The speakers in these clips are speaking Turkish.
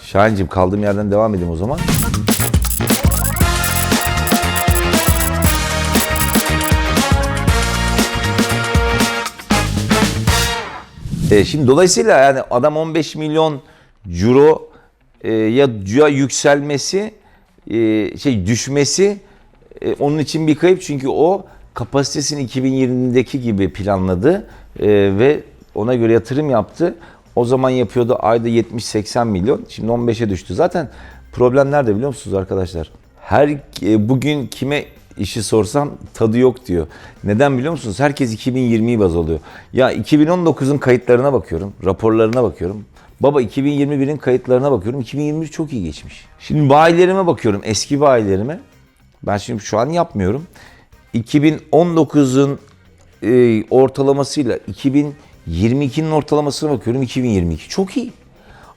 Şahin'cim kaldığım yerden devam edeyim o zaman. E, şimdi dolayısıyla yani adam 15 milyon euro e, ya, ya yükselmesi e, şey düşmesi e, onun için bir kayıp çünkü o kapasitesini 2020'deki gibi planladı ve ona göre yatırım yaptı. O zaman yapıyordu ayda 70-80 milyon. Şimdi 15'e düştü. Zaten problem nerede biliyor musunuz arkadaşlar? Her e, bugün kime işi sorsam tadı yok diyor. Neden biliyor musunuz? Herkes 2020'yi baz alıyor. Ya 2019'un kayıtlarına bakıyorum, raporlarına bakıyorum. Baba 2021'in kayıtlarına bakıyorum. 2021 çok iyi geçmiş. Şimdi bayilerime bakıyorum, eski bayilerime. Ben şimdi şu an yapmıyorum. 2019'un e, ortalamasıyla 2022'nin ortalamasına bakıyorum 2022. Çok iyi.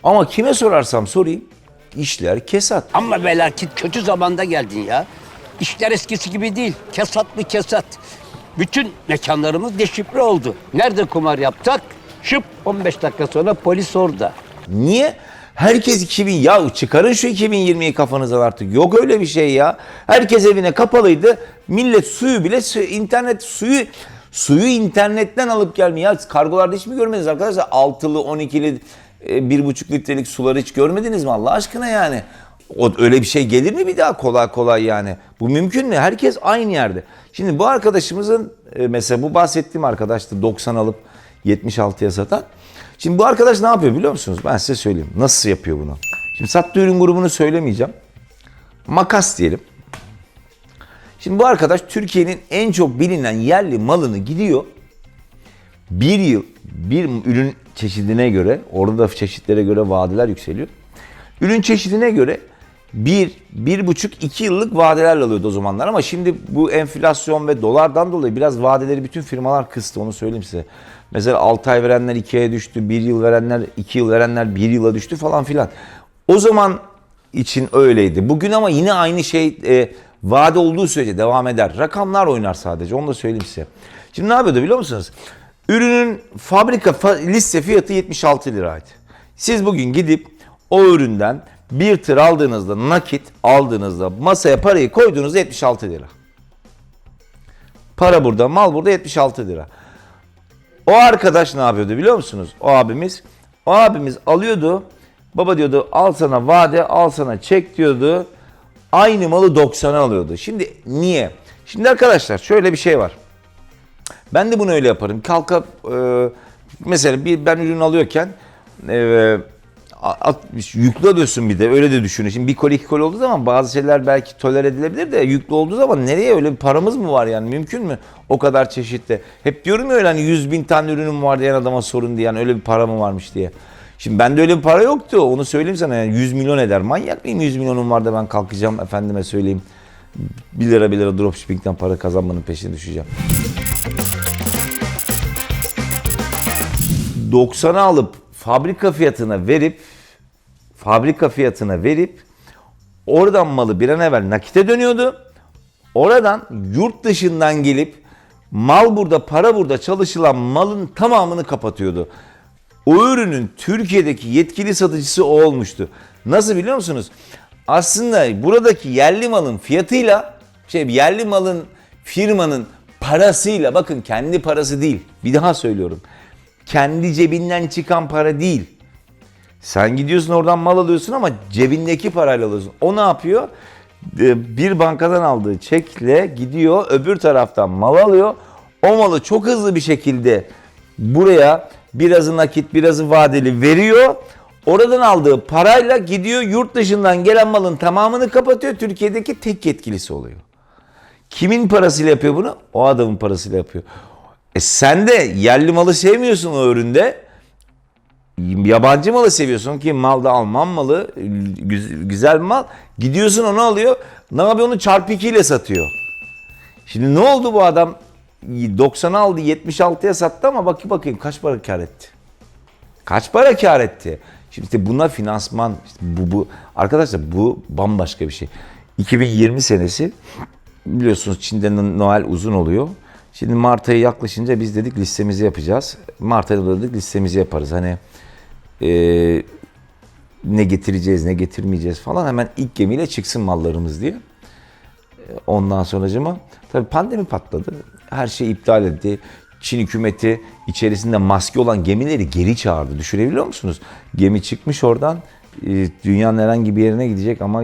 Ama kime sorarsam sorayım işler kesat. Ama velakin kötü zamanda geldin ya. İşler eskisi gibi değil. Kesat mı kesat. Bütün mekanlarımız deşifre oldu. Nerede kumar yapsak? Şıp 15 dakika sonra polis orada. Niye? Herkes 2000 ya çıkarın şu 2020'yi kafanızdan artık. Yok öyle bir şey ya. Herkes evine kapalıydı. Millet suyu bile internet suyu suyu internetten alıp gelmiyor. Ya kargolarda hiç mi görmediniz arkadaşlar? Altılı, 12'li, e, bir buçuk litrelik suları hiç görmediniz mi Allah aşkına yani? O, öyle bir şey gelir mi bir daha kolay kolay yani? Bu mümkün mü? Herkes aynı yerde. Şimdi bu arkadaşımızın e, mesela bu bahsettiğim arkadaştı 90 alıp 76'ya satan. Şimdi bu arkadaş ne yapıyor biliyor musunuz? Ben size söyleyeyim. Nasıl yapıyor bunu? Şimdi sattığı ürün grubunu söylemeyeceğim. Makas diyelim. Şimdi bu arkadaş Türkiye'nin en çok bilinen yerli malını gidiyor. Bir yıl bir ürün çeşidine göre, orada da çeşitlere göre vadeler yükseliyor. Ürün çeşidine göre bir, bir buçuk, iki yıllık vadelerle alıyordu o zamanlar ama şimdi bu enflasyon ve dolardan dolayı biraz vadeleri bütün firmalar kıstı onu söyleyeyim size. Mesela 6 ay verenler 2 aya düştü, 1 yıl verenler 2 yıl verenler 1 yıla düştü falan filan. O zaman için öyleydi. Bugün ama yine aynı şey e, vade olduğu sürece devam eder. Rakamlar oynar sadece onu da söyleyeyim size. Şimdi ne yapıyordu biliyor musunuz? Ürünün fabrika fa- liste fiyatı 76 liraydı. Siz bugün gidip o üründen bir tır aldığınızda nakit aldığınızda masaya parayı koyduğunuzda 76 lira. Para burada, mal burada 76 lira. O arkadaş ne yapıyordu biliyor musunuz? O abimiz. O abimiz alıyordu. Baba diyordu al sana vade, al sana çek diyordu. Aynı malı 90'a alıyordu. Şimdi niye? Şimdi arkadaşlar şöyle bir şey var. Ben de bunu öyle yaparım. Kalkıp e, mesela bir ben ürün alıyorken e, at, yüklü alıyorsun bir de öyle de düşünün. Şimdi bir koli iki koli olduğu zaman bazı şeyler belki toler edilebilir de yüklü olduğu zaman nereye öyle bir paramız mı var yani mümkün mü? O kadar çeşitli. Hep diyorum ya öyle hani 100 bin tane ürünüm var diyen adama sorun diye yani öyle bir para mı varmış diye. Şimdi bende öyle bir para yoktu. Onu söyleyeyim sana yani 100 milyon eder. Manyak mıyım 100 milyonum var da ben kalkacağım efendime söyleyeyim. 1 lira 1 lira dropshipping'den para kazanmanın peşine düşeceğim. 90'a alıp fabrika fiyatına verip fabrika fiyatına verip oradan malı bir an evvel nakite dönüyordu. Oradan yurt dışından gelip mal burada para burada çalışılan malın tamamını kapatıyordu. O ürünün Türkiye'deki yetkili satıcısı o olmuştu. Nasıl biliyor musunuz? Aslında buradaki yerli malın fiyatıyla şey yerli malın firmanın parasıyla bakın kendi parası değil. Bir daha söylüyorum. Kendi cebinden çıkan para değil. Sen gidiyorsun oradan mal alıyorsun ama cebindeki parayla alıyorsun. O ne yapıyor? Ee, Bir bankadan aldığı çekle gidiyor öbür taraftan mal alıyor. O malı çok hızlı bir şekilde buraya birazı nakit birazı vadeli veriyor. Oradan aldığı parayla gidiyor yurt dışından gelen malın tamamını kapatıyor. Türkiye'deki tek yetkilisi oluyor. Kimin parasıyla yapıyor bunu? O adamın parasıyla yapıyor. E sen de yerli malı sevmiyorsun o üründe. Yabancı malı seviyorsun ki malda Alman malı güz- güzel mal. Gidiyorsun onu alıyor. Ne yapıyor onu çarpı 2 ile satıyor. Şimdi ne oldu bu adam? 90 aldı 76'ya sattı ama bakayım bakayım kaç para kar etti? Kaç para kar etti? Şimdi işte buna finansman işte bu, bu arkadaşlar bu bambaşka bir şey. 2020 senesi biliyorsunuz Çin'de Noel uzun oluyor. Şimdi Mart ayı yaklaşınca biz dedik listemizi yapacağız. Mart ayında dedik listemizi yaparız. Hani e, ne getireceğiz, ne getirmeyeceğiz falan hemen ilk gemiyle çıksın mallarımız diye. Ondan sonracıma tabii pandemi patladı. Her şey iptal edildi. Çin hükümeti içerisinde maske olan gemileri geri çağırdı. Düşünebiliyor musunuz? Gemi çıkmış oradan e, dünyanın herhangi bir yerine gidecek ama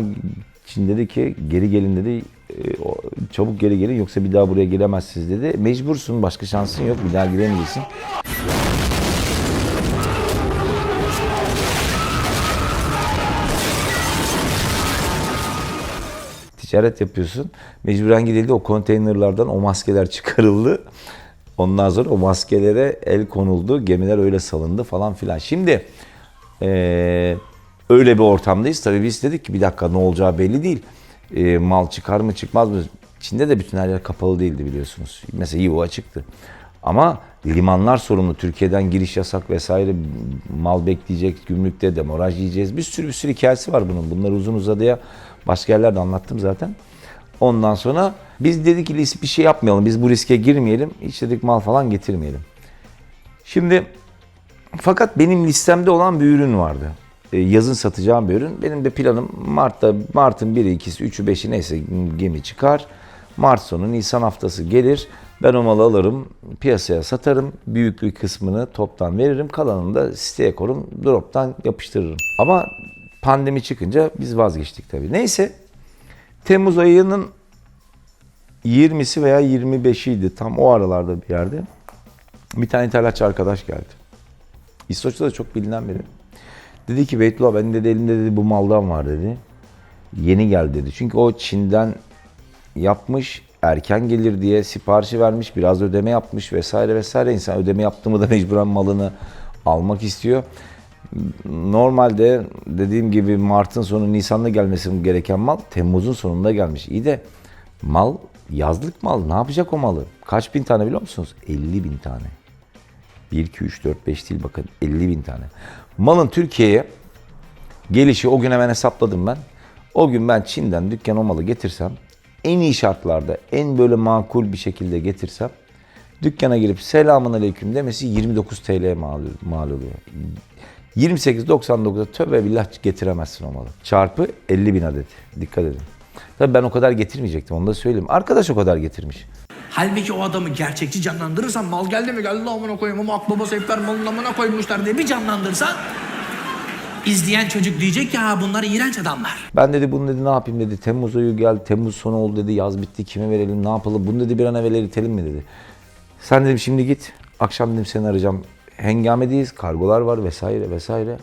Çin dedi ki geri gelin dedi. e, Çabuk geri gelin yoksa bir daha buraya gelemezsiniz dedi. Mecbursun başka şansın yok bir daha giremeyeceksin. Ticaret yapıyorsun. Mecburen gidildi o konteynerlardan o maskeler çıkarıldı. Ondan sonra o maskelere el konuldu. Gemiler öyle salındı falan filan. Şimdi eee, öyle bir ortamdayız. Tabii biz dedik ki bir dakika ne olacağı belli değil. Eee, mal çıkar mı çıkmaz mı? Çin'de de bütün her yer kapalı değildi biliyorsunuz. Mesela Yiwu açıktı. Ama limanlar sorumlu. Türkiye'den giriş yasak vesaire. Mal bekleyecek, gümrükte demoraj yiyeceğiz. Bir sürü bir sürü hikayesi var bunun. Bunları uzun uzadıya başka yerlerde anlattım zaten. Ondan sonra biz dedik ki bir şey yapmayalım. Biz bu riske girmeyelim. Hiç dedik mal falan getirmeyelim. Şimdi fakat benim listemde olan bir ürün vardı. E, yazın satacağım bir ürün. Benim de planım Mart'ta Mart'ın 1'i, 2'si, 3'ü, 5'i neyse gemi çıkar. Mart sonu Nisan haftası gelir. Ben o malı alırım, piyasaya satarım. Büyük bir kısmını toptan veririm. Kalanını da siteye korum, drop'tan yapıştırırım. Ama pandemi çıkınca biz vazgeçtik tabii. Neyse Temmuz ayının 20'si veya 25'iydi tam o aralarda bir yerde. Bir tane ithalatçı arkadaş geldi. İsveç'te de çok bilinen biri. Dedi ki Beytullah benim dedi elimde dedi bu maldan var dedi. Yeni geldi dedi. Çünkü o Çin'den yapmış erken gelir diye siparişi vermiş biraz ödeme yapmış vesaire vesaire. İnsan ödeme yaptı mı da mecburen malını almak istiyor. Normalde dediğim gibi Mart'ın sonu Nisan'da gelmesi gereken mal Temmuz'un sonunda gelmiş. İyi de mal yazlık mal ne yapacak o malı? Kaç bin tane biliyor musunuz? 50 bin tane. 1, 2, 3, 4, 5 değil bakın 50 bin tane. Malın Türkiye'ye gelişi o gün hemen hesapladım ben. O gün ben Çin'den dükkan o malı getirsem en iyi şartlarda en böyle makul bir şekilde getirsem dükkana girip selamun aleyküm demesi 29 TL mal, mal oluyor. 28.99'a tövbe billah getiremezsin o malı. Çarpı 50 bin adet. Dikkat edin. Tabii ben o kadar getirmeyecektim onu da söyleyeyim. Arkadaş o kadar getirmiş. Halbuki o adamı gerçekçi canlandırırsan mal geldi mi geldi amına koyayım ama akbaba seyfler malın amına koymuşlar diye bir canlandırsan izleyen çocuk diyecek ki ha bunlar iğrenç adamlar. Ben dedi bunu dedi ne yapayım dedi. Temmuz ayı geldi. Temmuz sonu oldu dedi. Yaz bitti. Kime verelim ne yapalım. Bunu dedi bir an evvel eritelim mi dedi. Sen dedim şimdi git. Akşam dedim seni arayacağım. Hengamedeyiz. Kargolar var vesaire vesaire.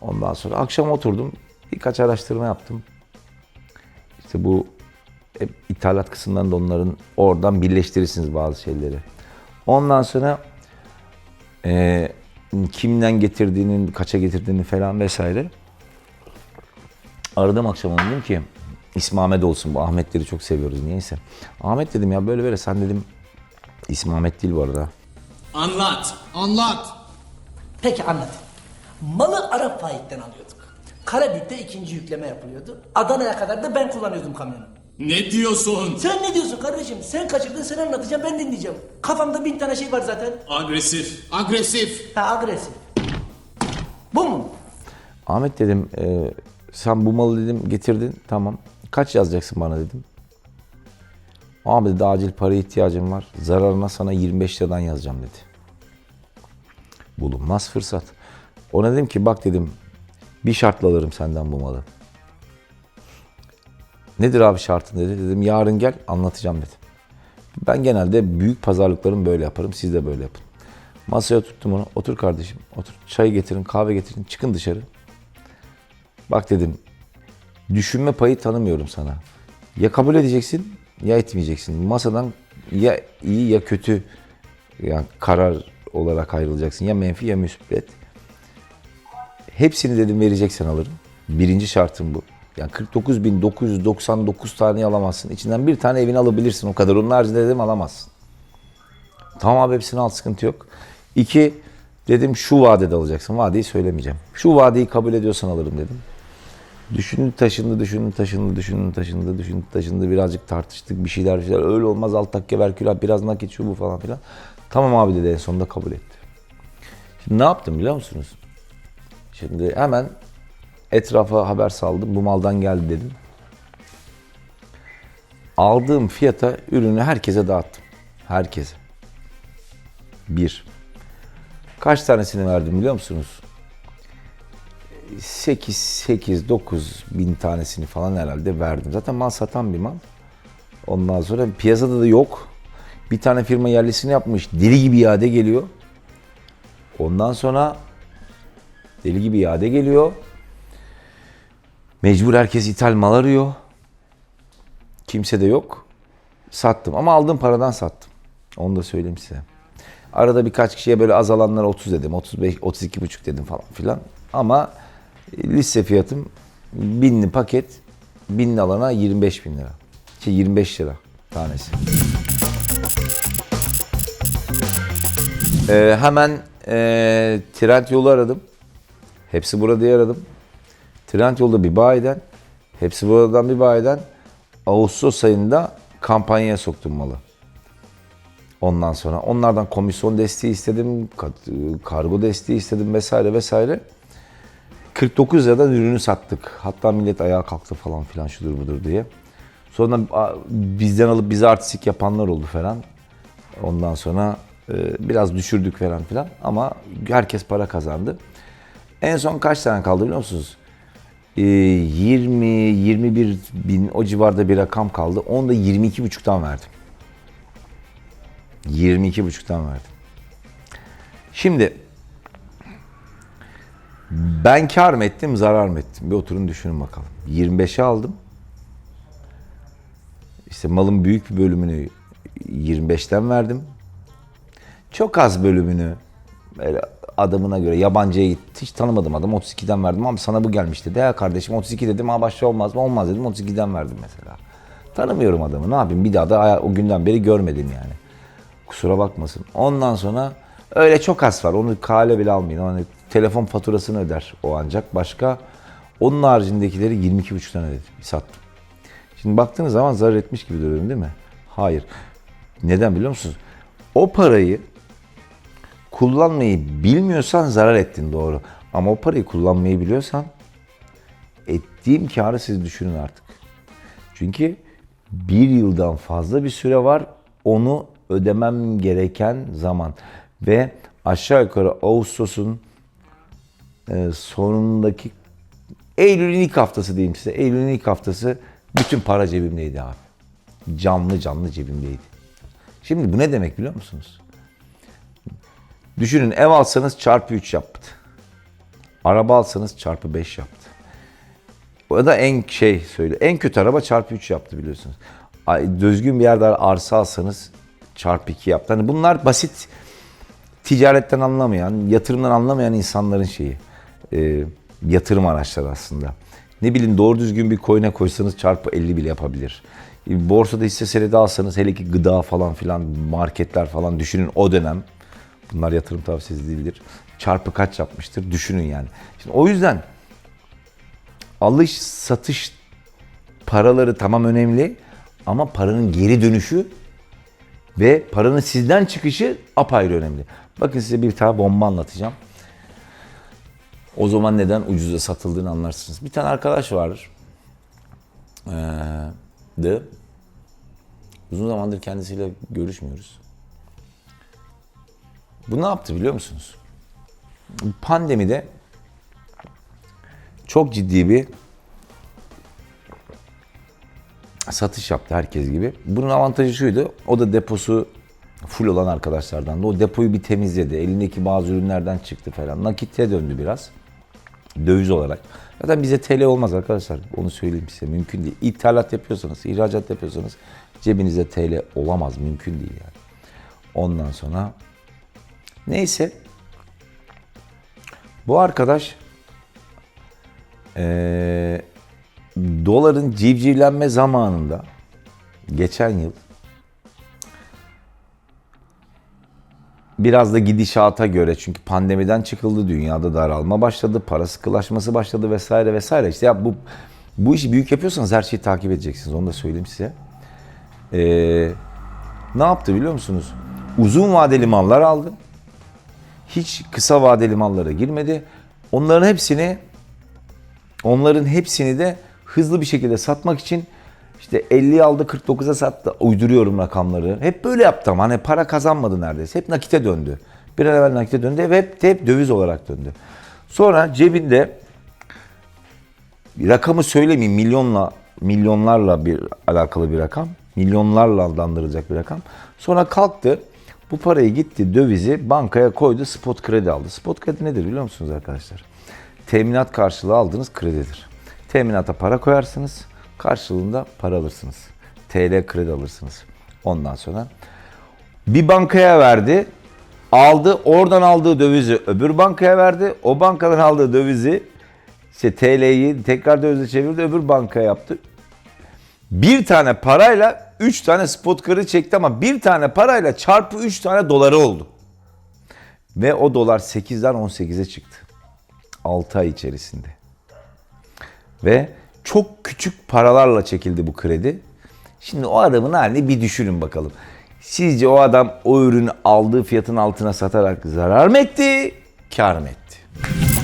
Ondan sonra akşam oturdum. Birkaç araştırma yaptım. İşte bu hep ithalat kısmından da onların oradan birleştirirsiniz bazı şeyleri. Ondan sonra eee, kimden getirdiğinin, kaça getirdiğini falan vesaire. Aradım akşam onu dedim ki İsmi Ahmet olsun bu Ahmetleri çok seviyoruz niyeyse. Ahmet dedim ya böyle böyle sen dedim İsmi Ahmet değil bu arada. Anlat. Anlat. Peki anlatayım. Malı Arap Faik'ten alıyorduk. Karabük'te ikinci yükleme yapılıyordu. Adana'ya kadar da ben kullanıyordum kamyonu. Ne diyorsun? Sen ne diyorsun kardeşim? Sen kaçırdın sen anlatacaksın ben dinleyeceğim. Kafamda bin tane şey var zaten. Agresif. Agresif. Ha agresif. Bu mu? Ahmet dedim e, sen bu malı dedim getirdin tamam. Kaç yazacaksın bana dedim. Abi dedi acil paraya ihtiyacım var. Zararına sana 25 liradan yazacağım dedi. Bulunmaz fırsat. Ona dedim ki bak dedim bir şartla alırım senden bu malı. Nedir abi şartın dedi. Dedim yarın gel anlatacağım dedi. Ben genelde büyük pazarlıklarımı böyle yaparım. Siz de böyle yapın. Masaya tuttum onu. Otur kardeşim. Otur. Çay getirin, kahve getirin. Çıkın dışarı. Bak dedim. Düşünme payı tanımıyorum sana. Ya kabul edeceksin ya etmeyeceksin. Masadan ya iyi ya kötü yani karar olarak ayrılacaksın. Ya menfi ya müsbet. Hepsini dedim vereceksen alırım. Birinci şartım bu. Yani 49.999 tane alamazsın. İçinden bir tane evini alabilirsin o kadar. Onun haricinde dedim alamazsın. Tamam abi hepsini al sıkıntı yok. İki dedim şu vadede alacaksın. Vadeyi söylemeyeceğim. Şu vadeyi kabul ediyorsan alırım dedim. Düşündü taşındı, düşündü taşındı, düşündü taşındı, düşündü taşındı. Birazcık tartıştık bir şeyler bir şeyler. Öyle olmaz alt takke ver biraz nakit şu bu falan filan. Tamam abi dedi en sonunda kabul etti. Şimdi ne yaptım biliyor musunuz? Şimdi hemen Etrafa haber saldım. Bu maldan geldi dedim. Aldığım fiyata ürünü herkese dağıttım. Herkese. Bir. Kaç tanesini verdim biliyor musunuz? 8, 8, 9 bin tanesini falan herhalde verdim. Zaten mal satan bir mal. Ondan sonra piyasada da yok. Bir tane firma yerlisini yapmış. Deli gibi iade geliyor. Ondan sonra deli gibi iade geliyor. Mecbur herkes ithal mal arıyor. Kimse de yok. Sattım ama aldığım paradan sattım. Onu da söyleyeyim size. Arada birkaç kişiye böyle azalanlara 30 dedim, 35, 32 buçuk dedim falan filan. Ama liste fiyatım binli paket, binli alana 25 bin lira. Şey 25 lira tanesi. Ee, hemen e, trend yolu aradım. Hepsi burada diye aradım. Trend yolda bir bayiden, hepsi buradan bir bayiden Ağustos ayında kampanyaya soktum malı. Ondan sonra onlardan komisyon desteği istedim, kargo desteği istedim vesaire vesaire. 49 liradan ürünü sattık. Hatta millet ayağa kalktı falan filan şudur budur diye. Sonra bizden alıp bize artistik yapanlar oldu falan. Ondan sonra e, biraz düşürdük falan filan ama herkes para kazandı. En son kaç tane kaldı biliyor musunuz? E, 20-21 bin o civarda bir rakam kaldı. Onu da 22,5'tan verdim. 22,5'tan verdim. Şimdi ben kar mı ettim, zarar mı ettim? Bir oturun düşünün bakalım. 25'e aldım. İşte malın büyük bir bölümünü 25'ten verdim. Çok az bölümünü böyle adamına göre yabancıya gitti. Hiç tanımadım adam 32'den verdim ama sana bu gelmiş dedi. Ya kardeşim 32 dedim ama başta olmaz mı? Olmaz dedim 32'den verdim mesela. Tanımıyorum adamı ne yapayım bir daha da o günden beri görmedim yani. Kusura bakmasın. Ondan sonra öyle çok az var. Onu kale bile almayın. Hani telefon faturasını öder o ancak. Başka onun haricindekileri 22,5'tan ödedim. Sattım. Şimdi baktığınız zaman zarar etmiş gibi duruyorum değil mi? Hayır. Neden biliyor musunuz? O parayı kullanmayı bilmiyorsan zarar ettin doğru. Ama o parayı kullanmayı biliyorsan ettiğim karı siz düşünün artık. Çünkü bir yıldan fazla bir süre var. Onu ödemem gereken zaman. Ve aşağı yukarı Ağustos'un e, sonundaki Eylül'ün ilk haftası diyeyim size. Eylül'ün ilk haftası bütün para cebimdeydi abi. Canlı canlı cebimdeydi. Şimdi bu ne demek biliyor musunuz? Düşünün ev alsanız çarpı 3 yaptı. Araba alsanız çarpı 5 yaptı. O da en şey söyle. En kötü araba çarpı 3 yaptı biliyorsunuz. Düzgün bir yerde arsa alsanız çarpı 2 yaptı. Hani bunlar basit ticaretten anlamayan, yatırımdan anlamayan insanların şeyi. E, yatırım araçları aslında. Ne bileyim doğru düzgün bir coin'e koysanız çarpı 50 bile yapabilir. E, Borsada hisse senedi alsanız hele ki gıda falan filan marketler falan düşünün o dönem. Bunlar yatırım tavsiyesi değildir. Çarpı kaç yapmıştır düşünün yani. Şimdi o yüzden alış satış paraları tamam önemli ama paranın geri dönüşü ve paranın sizden çıkışı apayrı önemli. Bakın size bir tane bomba anlatacağım. O zaman neden ucuza satıldığını anlarsınız. Bir tane arkadaş vardır. Ee, de uzun zamandır kendisiyle görüşmüyoruz. Bu ne yaptı biliyor musunuz? Pandemide çok ciddi bir satış yaptı herkes gibi. Bunun avantajı şuydu. O da deposu full olan arkadaşlardan da o depoyu bir temizledi. Elindeki bazı ürünlerden çıktı falan. Nakite döndü biraz. Döviz olarak. Zaten bize TL olmaz arkadaşlar. Onu söyleyeyim size. Mümkün değil. İthalat yapıyorsanız, ihracat yapıyorsanız cebinizde TL olamaz. Mümkün değil yani. Ondan sonra neyse bu arkadaş eee, doların civcivlenme zamanında geçen yıl biraz da gidişata göre çünkü pandemiden çıkıldı, dünyada daralma başladı, para sıkılaşması başladı vesaire vesaire. İşte ya bu bu işi büyük yapıyorsanız her şeyi takip edeceksiniz. Onu da söyleyeyim size. Ee, ne yaptı biliyor musunuz? Uzun vadeli mallar aldı. Hiç kısa vadeli mallara girmedi. Onların hepsini Onların hepsini de hızlı bir şekilde satmak için işte 50'yi aldı 49'a sattı. Uyduruyorum rakamları. Hep böyle yaptı ama hani para kazanmadı neredeyse. Hep nakite döndü. Bir an evvel nakite döndü ve hep, hep döviz olarak döndü. Sonra cebinde rakamı söylemeyeyim milyonla milyonlarla bir alakalı bir rakam. Milyonlarla adlandırılacak bir rakam. Sonra kalktı bu parayı gitti dövizi bankaya koydu spot kredi aldı. Spot kredi nedir biliyor musunuz arkadaşlar? Teminat karşılığı aldığınız kredidir. Teminata para koyarsınız karşılığında para alırsınız. TL kredi alırsınız. Ondan sonra bir bankaya verdi. Aldı. Oradan aldığı dövizi öbür bankaya verdi. O bankadan aldığı dövizi işte TL'yi tekrar dövize çevirdi. Öbür bankaya yaptı. Bir tane parayla 3 tane spot kredi çekti ama bir tane parayla çarpı 3 tane doları oldu. Ve o dolar 8'den 18'e çıktı. 6 ay içerisinde. Ve çok küçük paralarla çekildi bu kredi. Şimdi o adamın halini bir düşünün bakalım. Sizce o adam o ürünü aldığı fiyatın altına satarak zarar mı etti, kar mı etti?